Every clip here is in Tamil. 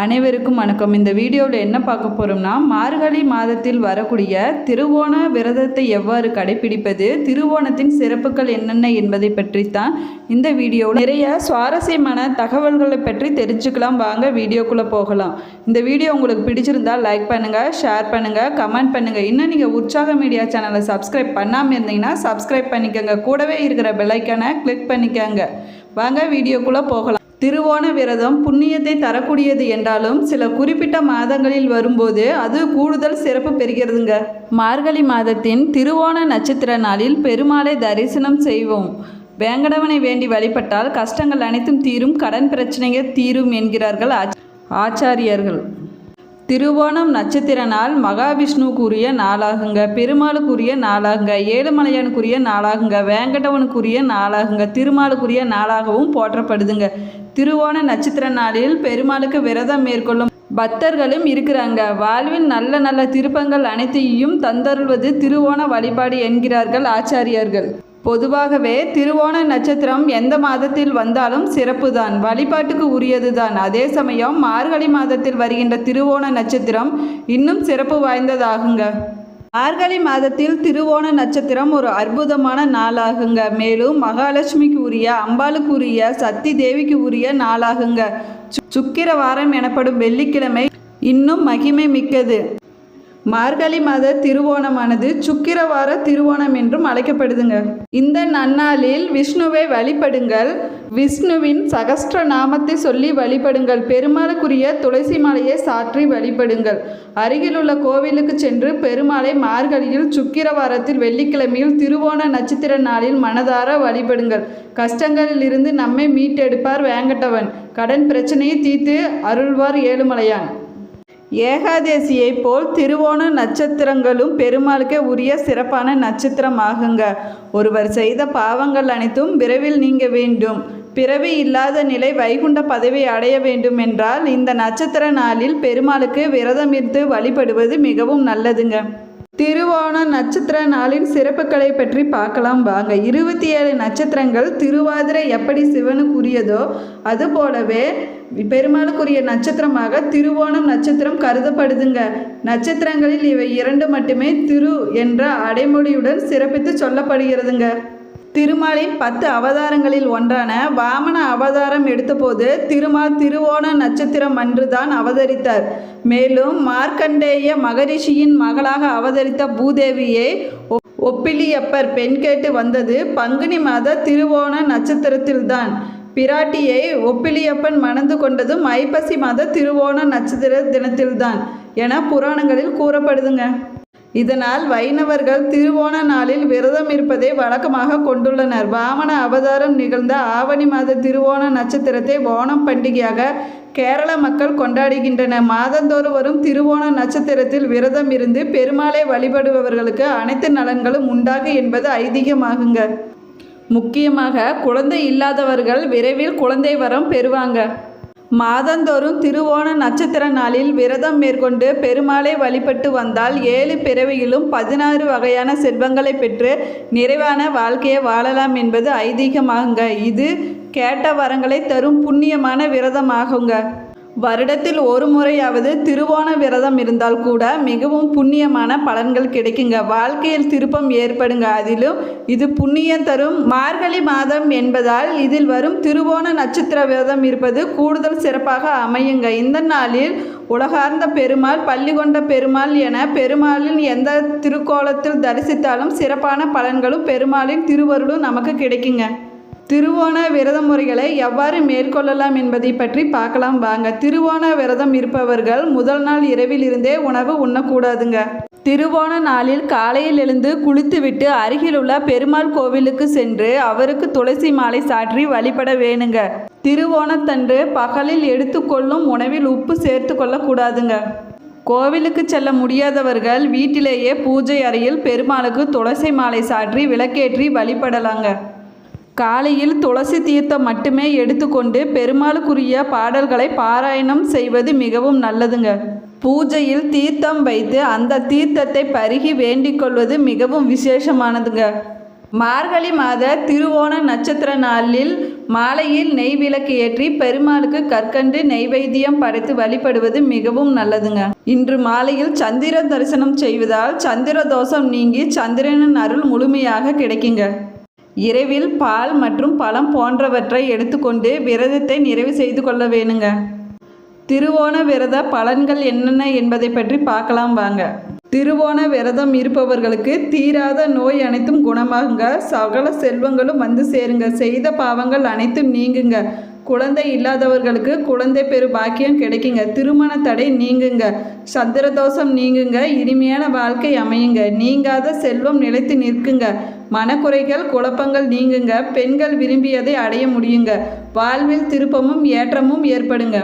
அனைவருக்கும் வணக்கம். இந்த வீடியோவில் என்ன பார்க்க போகிறோம்னா மார்கழி மாதத்தில் வரக்கூடிய திருவோண விரதத்தை எவ்வாறு கடைபிடிப்பது திருவோணத்தின் சிறப்புகள் என்னென்ன என்பதை பற்றி தான் இந்த வீடியோவில் நிறைய சுவாரஸ்யமான தகவல்களை பற்றி தெரிஞ்சுக்கலாம். வாங்க வீடியோக்குள்ளே போகலாம். இந்த வீடியோ உங்களுக்கு பிடிச்சிருந்தால் லைக் பண்ணுங்கள் ஷேர் பண்ணுங்கள் கமெண்ட் பண்ணுங்கள் இன்னும் நீங்கள் உற்சாக மீடியா சேனலை சப்ஸ்கிரைப் பண்ணாமல் இருந்தீங்கன்னா சப்ஸ்கிரைப் பண்ணிக்கோங்க. கூடவே இருக்கிற பெல்லைக்கானை கிளிக் பண்ணிக்கோங்க. வாங்க வீடியோக்குள்ளே போகலாம். திருவோண விரதம் புண்ணியத்தை தரக்கூடியது என்றாலும் சில குறிப்பிட்ட மாதங்களில் வரும்போது அது கூடுதல் சிறப்பு பெறுகிறதுங்க. மார்கழி மாதத்தின் திருவோண நட்சத்திர நாளில் பெருமாளை தரிசனம் செய்வோம். வேங்கடவனை வேண்டி வழிபட்டால் கஷ்டங்கள் அனைத்தும் தீரும் கடன் பிரச்சனைகள் தீரும் என்கிறார்கள் ஆச்- ஆச்சாரியர்கள். திருவோணம் நட்சத்திர நாள் மகாவிஷ்ணுவுக்குரிய நாளாகுங்க பெருமாளுக்குரிய நாளாகுங்க ஏழுமலையானுக்குரிய நாளாகுங்க வேங்கடவனுக்குரிய நாளாகுங்க திருமாலுக்குரிய நாளாகவும் போற்றப்படுதுங்க. திருவோண நட்சத்திர நாளில் பெருமாளுக்கு விரதம் மேற்கொள்ளும் பக்தர்களும் இருக்கிறாங்க. வாழ்வின் நல்ல நல்ல திருப்பங்கள் அனைத்தையும் தந்தருள்வது திருவோண வழிபாடு என்கிறார்கள் ஆச்சாரியர்கள். பொதுவாகவே திருவோண நட்சத்திரம் எந்த மாதத்தில் வந்தாலும் சிறப்புதான். வழிபாட்டுக்கு உரியதுதான். அதே சமயம் மார்கழி மாதத்தில் வருகின்ற திருவோண நட்சத்திரம் இன்னும் சிறப்பு வாய்ந்ததாகுங்க. மார்கழி மாதத்தில் திருவோண நட்சத்திரம் ஒரு அற்புதமான நாளாகுங்க. மேலும் மகாலட்சுமிக்கு உரிய அம்பாளுக்கு உரிய சக்தி தேவிக்கு உரிய நாளாகுங்க. சு- சுக்கிர வாரம் எனப்படும் வெள்ளிக்கிழமை இன்னும் மகிமை மிக்கது. மார்கழி மாத திருவோணமானது சுக்கிரவார திருவோணம் என்றும் அழைக்கப்படுதுங்க. இந்த நன்னாளில் விஷ்ணுவை வழிபடுங்கள். விஷ்ணுவின் சகஸ்திர நாமத்தை சொல்லி வழிபடுங்கள். பெருமாளுக்குரிய துளசி மாலையை சாற்றி வழிபடுங்கள். அருகிலுள்ள கோவிலுக்கு சென்று பெருமாளை மார்கழியில் சுக்கிரவாரத்தில் வெள்ளிக்கிழமையில் திருவோண நட்சத்திர நாளில் மனதார வழிபடுங்கள். கஷ்டங்களில் இருந்து நம்மை மீட்டெடுப்பார் வேங்கட்டவன். கடன் பிரச்சனையை தீர்த்து அருள்வார் ஏழுமலையான். ஏகாதேசியைப் போல் திருவோண நட்சத்திரங்களும் பெருமாளுக்கே உரிய சிறப்பான நட்சத்திரமாகுங்க. ஒருவர் செய்த பாவங்கள் அனைத்தும் விரைவில் நீங்க வேண்டும். பிறவி இல்லாத நிலை வைகுண்ட பதவி அடைய வேண்டும் என்றால் இந்த நட்சத்திர நாளில் பெருமாளுக்கு விரதமிருந்து வழிபடுவது மிகவும் நல்லதுங்க. திருவோண நட்சத்திர நாளின் சிறப்புகளை பற்றி பார்க்கலாம் வாங்க. இருபத்தி ஏழு நட்சத்திரங்கள் திருவாதிரை எப்படி சிவனுக்குரியதோ அதுபோலவே பெருமாளுக்குரிய நட்சத்திரமாக திருவோணம் நட்சத்திரம் கருதப்படுதுங்க. நட்சத்திரங்களில் இவை இரண்டு மட்டுமே திரு என்ற அடைமொழியுடன் சிறப்பித்து சொல்லப்படுகிறதுங்க. திருமாலின் பத்து அவதாரங்களில் ஒன்றான வாமன அவதாரம் எடுத்தபோது திருமால் திருவோண நட்சத்திரம் அன்றுதான் அவதரித்தார். மேலும் மார்க்கண்டேய மகரிஷியின் மகளாக அவதரித்த பூதேவியை ஒ- ஒப்பிலியப்பர் பெண் கேட்டு வந்தது பங்குனி மாத திருவோண நட்சத்திரத்தில்தான். பிராட்டியை ஒப்பிலியப்பன் மணந்து கொண்டதும் ஐப்பசி மாத திருவோண நட்சத்திர தினத்தில்தான் என புராணங்களில் கூறப்படுதுங்க. இதனால் வைணவர்கள் திருவோண நாளில் விரதம் இருப்பதை வழக்கமாக கொண்டுள்ளனர். வாமன அவதாரம் நிகழ்ந்த ஆவணி மாத திருவோண நட்சத்திரத்தை ஓணம் பண்டிகையாக கேரள மக்கள் கொண்டாடுகின்றன மாதந்தோறும் வரும் திருவோண நட்சத்திரத்தில் விரதம் இருந்து பெருமாளை வழிபடுபவர்களுக்கு அனைத்து நலன்களும் உண்டாகு என்பது ஐதீகமாகுங்க. முக்கியமாக குழந்தை இல்லாதவர்கள் விரைவில் குழந்தை வரம் பெறுவாங்க. மாதந்தோறும் திருவோண நட்சத்திர நாளில் விரதம் மேற்கொண்டு பெருமாளை வழிபட்டு வந்தால் ஏழு பிறவியிலும் பதினாறு வகையான செல்வங்களை பெற்று நிறைவான வாழ்க்கையை வாழலாம் என்பது ஐதீகமாகுங்க. இது கேட்ட வரங்களை தரும் புண்ணியமான விரதமாகுங்க. வருடத்தில் ஒரு முறையாவது திருவோண விரதம் இருந்தால் கூட மிகவும் புண்ணியமான பலன்கள் கிடைக்குங்க. வாழ்க்கையில் திருப்பம் ஏற்படுங்க. அதிலும் இது புண்ணியம் தரும். மார்கழி மாதம் என்பதால் இதில் வரும் திருவோண நட்சத்திர விரதம் இருப்பது கூடுதல் சிறப்பாக அமையுங்க. இந்த நாளில் உலகார்ந்த பெருமாள் பள்ளி கொண்ட பெருமாள் என பெருமாளின் எந்த திருக்கோலத்தில் தரிசித்தாலும் சிறப்பான பலன்களும் பெருமாளின் திருவருளும் நமக்கு கிடைக்குங்க. திருவோண விரத முறைகளை எவ்வாறு மேற்கொள்ளலாம் என்பதை பற்றி பார்க்கலாம் வாங்க. திருவோண விரதம் இருப்பவர்கள் முதல் நாள் இரவில் இருந்தே உணவு உண்ணக்கூடாதுங்க. திருவோண நாளில் காலையில் எழுந்து குளித்துவிட்டு அருகிலுள்ள பெருமாள் கோவிலுக்கு சென்று அவருக்கு துளசி மாலை சாற்றி வழிபட வேணுங்க. திருவோணத்தன்று பகலில் எடுத்துக்கொள்ளும் உணவில் உப்பு சேர்த்து கொள்ளக்கூடாதுங்க. கோவிலுக்கு செல்ல முடியாதவர்கள் வீட்டிலேயே பூஜை அறையில் பெருமாளுக்கு துளசி மாலை சாற்றி விளக்கேற்றி வழிபடலாங்க. காலையில் துளசி தீர்த்தம் மட்டுமே எடுத்துக்கொண்டு பெருமாளுக்குரிய பாடல்களை பாராயணம் செய்வது மிகவும் நல்லதுங்க. பூஜையில் தீர்த்தம் வைத்து அந்த தீர்த்தத்தை பருகி வேண்டிக் கொள்வது மிகவும் விசேஷமானதுங்க. மார்கழி மாத திருவோண நட்சத்திர நாளில் மாலையில் நெய் விளக்கு ஏற்றி பெருமாளுக்கு கற்கண்டு நெய்வேத்தியம் படைத்து வழிபடுவது மிகவும் நல்லதுங்க. இன்று மாலையில் சந்திர தரிசனம் செய்வதால் சந்திர தோஷம் நீங்கி சந்திரனின் அருள் முழுமையாக கிடைக்குங்க. இரவில் பால் மற்றும் பழம் போன்றவற்றை எடுத்துக்கொண்டு விரதத்தை நிறைவு செய்து கொள்ள வேணுங்க. திருவோண விரத பலன்கள் என்னென்ன என்பதை பற்றி பார்க்கலாம் வாங்க. திருவோண விரதம் இருப்பவர்களுக்கு தீராத நோய் அனைத்தும் குணமாகுங்க. சகல செல்வங்களும் வந்து சேருங்க. செய்த பாவங்கள் அனைத்தும் நீங்குங்க. குழந்தை இல்லாதவர்களுக்கு குழந்தை பெரு பாக்கியம் கிடைக்குங்க. திருமண தடை நீங்குங்க. சந்திரதோஷம் நீங்குங்க. இனிமையான வாழ்க்கை அமையுங்க. நீங்காத செல்வம் நிலைத்து நிற்குங்க. மனக்குறைகள் குழப்பங்கள் நீங்குங்க. பெண்கள் விரும்பியதை அடைய முடியுங்க. வாழ்வில் திருப்பமும் ஏற்றமும் ஏற்படுங்க.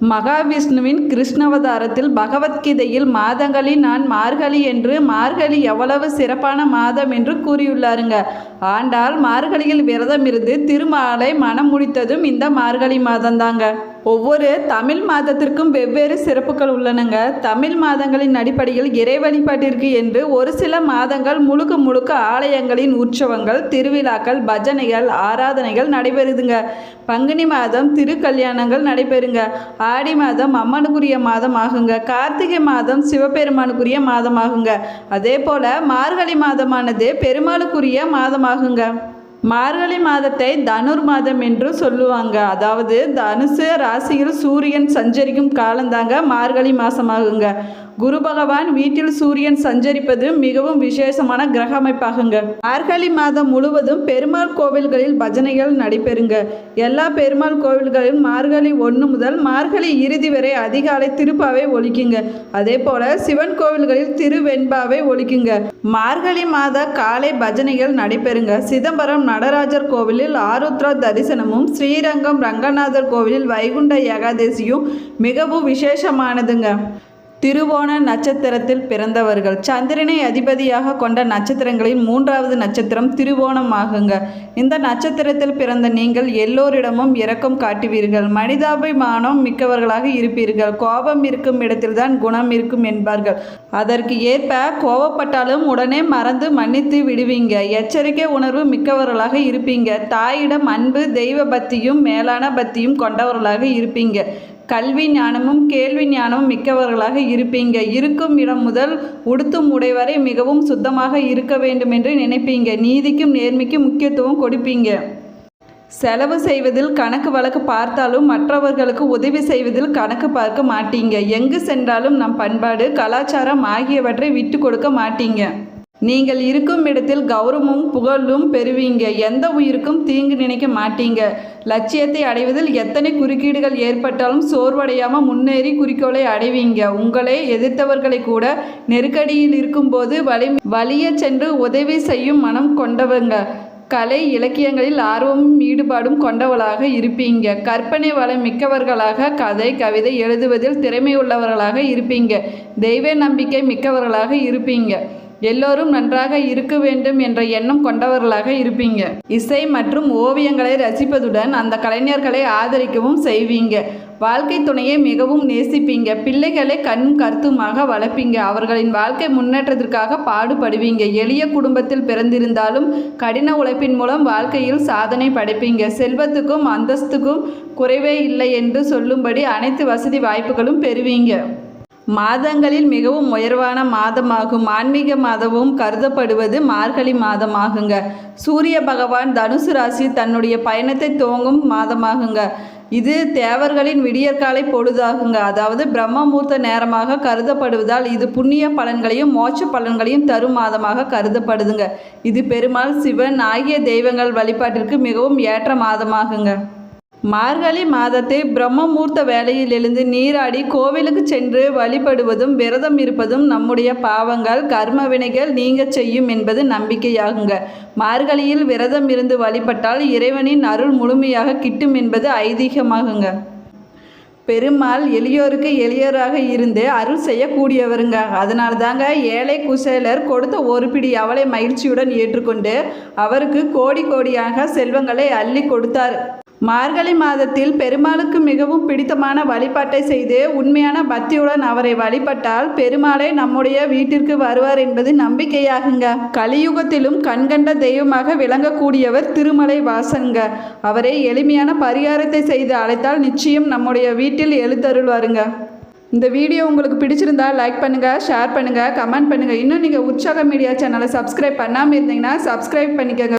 மகாவிஷ்ணுவின் கிருஷ்ணவதாரத்தில் பகவத்கீதையில் மாதங்களில் நான் மார்கழி என்று மார்கழி எவ்வளவு சிறப்பான மாதம் என்று கூறியுள்ளாருங்க. ஆண்டால் மார்கழியில் விரதம் இருந்து திருமாலை மனம் முடித்ததும் இந்த மார்கழி மாதம்தாங்க. ஒவ்வொரு தமிழ் மாதத்திற்கும் வெவ்வேறு சிறப்புகள் உள்ளனங்க. தமிழ் மாதங்களின் அடிப்படையில் இறை வழிபாட்டிற்கு என்று ஒரு சில மாதங்கள் முழுக்க முழுக்க ஆலயங்களின் உற்சவங்கள் திருவிழாக்கள் பஜனைகள் ஆராதனைகள் நடைபெறுதுங்க. பங்குனி மாதம் திருக்கல்யாணங்கள் நடைபெறுங்க. ஆடி மாதம் அம்மனுக்குரிய மாதம் ஆகுங்க. கார்த்திகை மாதம் சிவபெருமானுக்குரிய மாதம் ஆகுங்க. அதே போல் மார்கழி மாதமானது பெருமாளுக்குரிய மாதமாகுங்க மார்கழி மாதத்தை தனுர் மாதம் என்று சொல்லுவாங்க. அதாவது தனுசு ராசியில் சூரியன் சஞ்சரிக்கும் காலந்தாங்க மார்கழி மாதமாகுங்க குரு பகவான் வீட்டில் சூரியன் சஞ்சரிப்பது மிகவும் விசேஷமான கிரக அமைப்பாகுங்க. மார்கழி மாதம் முழுவதும் பெருமாள் கோவில்களில் பஜனைகள் நடைபெறுங்க. எல்லா பெருமாள் கோவில்களிலும் மார்கழி ஒன்று முதல் மார்கழி இறுதி வரை அதிகாலை திருப்பாவை ஒலிக்குங்க அதே போல சிவன் கோவில்களில் திருவெண்பாவை ஒலிக்குங்க மார்கழி மாத காலை பஜனைகள் நடைபெறுங்க. சிதம்பரம் நடராஜர் கோவிலில் ஆருத்ரா தரிசனமும் ஸ்ரீரங்கம் ரங்கநாதர் கோவிலில் வைகுண்ட ஏகாதசியும் மிகவும் விசேஷமானதுங்க. திருவோண நட்சத்திரத்தில் பிறந்தவர்கள். சந்திரனை அதிபதியாக கொண்ட நட்சத்திரங்களின் மூன்றாவது நட்சத்திரம் திருவோணம் ஆகுங்க இந்த நட்சத்திரத்தில் பிறந்த நீங்கள் எல்லோரிடமும் இரக்கம் காட்டுவீர்கள். மனிதாபிமானம் மிக்கவர்களாக இருப்பீர்கள். கோபம் இருக்கும் இடத்தில்தான் குணம் இருக்கும் என்பார்கள். அதற்கு ஏற்ப கோபப்பட்டாலும் உடனே மறந்து மன்னித்து விடுவீங்க. எச்சரிக்கை உணர்வு மிக்கவர்களாக இருப்பீங்க. தாயிடம் அன்பு தெய்வ பக்தியும் மேலான பக்தியும் கொண்டவர்களாக இருப்பீங்க. கல்வி ஞானமும் கேள்வி ஞானமும் மிக்கவர்களாக இருப்பீங்க. இருக்கும் இடம் முதல் உடுத்தும் உடை வரை மிகவும் சுத்தமாக இருக்க வேண்டும் என்று நினைப்பீங்க. நீதிக்கும் நேர்மைக்கும் முக்கியத்துவம் கொடுப்பீங்க. செலவு செய்வதில் கணக்கு வழக்கு பார்த்தாலும் மற்றவர்களுக்கு உதவி செய்வதில் கணக்கு பார்க்க மாட்டீங்க. எங்கு சென்றாலும் நம் பண்பாடு கலாச்சாரம் ஆகியவற்றை விட்டு கொடுக்க மாட்டீங்க. நீங்கள் இருக்கும் இடத்தில் கௌரவமும் புகழும் பெறுவீங்க. எந்த உயிருக்கும் தீங்கு நினைக்க மாட்டீங்க. லட்சியத்தை அடைவதில் எத்தனை குறுக்கீடுகள் ஏற்பட்டாலும் சோர்வடையாமல் முன்னேறி குறிக்கோளை அடைவீங்க. உங்களை எதிர்த்தவர்களை கூட நெருக்கடியில் இருக்கும்போது வலி வலிய சென்று உதவி செய்யும் மனம் கொண்டவங்க. கலை இலக்கியங்களில் ஆர்வமும் ஈடுபாடும் கொண்டவளாக இருப்பீங்க. கற்பனை வளம் மிக்கவர்களாக கதை கவிதை எழுதுவதில் திறமையுள்ளவர்களாக இருப்பீங்க. தெய்வ நம்பிக்கை மிக்கவர்களாக இருப்பீங்க. எல்லோரும் நன்றாக இருக்க வேண்டும் என்ற எண்ணம் கொண்டவர்களாக இருப்பீங்க. இசை மற்றும் ஓவியங்களை ரசிப்பதுடன் அந்த கலைஞர்களை ஆதரிக்கவும் செய்வீங்க. வாழ்க்கை துணையை மிகவும் நேசிப்பீங்க. பிள்ளைகளை கண்ணும் கருத்துமாக வளர்ப்பீங்க. அவர்களின் வாழ்க்கை முன்னேற்றத்திற்காக பாடுபடுவீங்க. எளிய குடும்பத்தில் பிறந்திருந்தாலும் கடின உழைப்பின் மூலம் வாழ்க்கையில் சாதனை படைப்பீங்க. செல்வத்துக்கும் அந்தஸ்துக்கும் குறைவே இல்லை என்று சொல்லும்படி அனைத்து வசதி வாய்ப்புகளும் பெறுவீங்க. மாதங்களில் மிகவும் உயர்வான மாதமாகும். ஆன்மீக மாதமும் கருதப்படுவது மார்கழி மாதமாகுங்க. சூரிய பகவான் தனுசு ராசி தன்னுடைய பயணத்தை துவங்கும் மாதமாகுங்க. இது தேவர்களின் விடியற்காலை பொழுதாகுங்க. அதாவது பிரம்மமூர்த்த நேரமாக கருதப்படுவதால் இது புண்ணிய பலன்களையும் மோட்ச பலன்களையும் தரும் மாதமாக கருதப்படுதுங்க. இது பெருமாள் சிவன் ஆகிய தெய்வங்கள் வழிபாட்டிற்கு மிகவும் ஏற்ற மாதமாகுங்க. மார்கழி மாதத்தை பிரம்மமூர்த்த வேளையில் எழுந்து நீராடி கோவிலுக்கு சென்று வழிபடுவதும் விரதம் இருப்பதும் நம்முடைய பாவங்கள் கர்ம வினைகள் நீங்க செய்யும் என்பது நம்பிக்கையாகுங்க. மார்கழியில் விரதம் இருந்து வழிபட்டால் இறைவனின் அருள் முழுமையாக கிட்டும் என்பது ஐதீகமாகுங்க. பெருமாள் எளியோருக்கு எளியோராக இருந்து அருள் செய்யக்கூடியவருங்க. அதனால தாங்க ஏழை குசேலர் கொடுத்த ஒரு பிடி அவளை மகிழ்ச்சியுடன் ஏற்றுக்கொண்டு அவருக்கு கோடி கோடியாக செல்வங்களை அள்ளி கொடுத்தார். மார்கழி மாதத்தில் பெருமாளுக்கு மிகவும் பிடித்தமான வழிபாட்டை செய்து உண்மையான பக்தியுடன் அவரை வழிபட்டால் பெருமாளே நம்முடைய வீட்டிற்கு வருவார் என்பது நம்பிக்கையாகுங்க. கலியுகத்திலும் கண்கண்ட தெய்வமாக விளங்கக்கூடியவர் திருமலை வாசங்க. அவரை எளிமையான பரிகாரத்தை செய்து அழைத்தால் நிச்சயம் நம்முடைய வீட்டில் எழுத்தருள்வாருங்க இந்த வீடியோ உங்களுக்கு பிடிச்சிருந்தா லைக் பண்ணுங்கள் ஷேர் பண்ணுங்கள் கமெண்ட் பண்ணுங்கள் இன்னும் நீங்கள் உற்சாக மீடியா சேனலை சப்ஸ்கிரைப் பண்ணாமல் இருந்தீங்கன்னா சப்ஸ்கிரைப் பண்ணிக்கோங்க.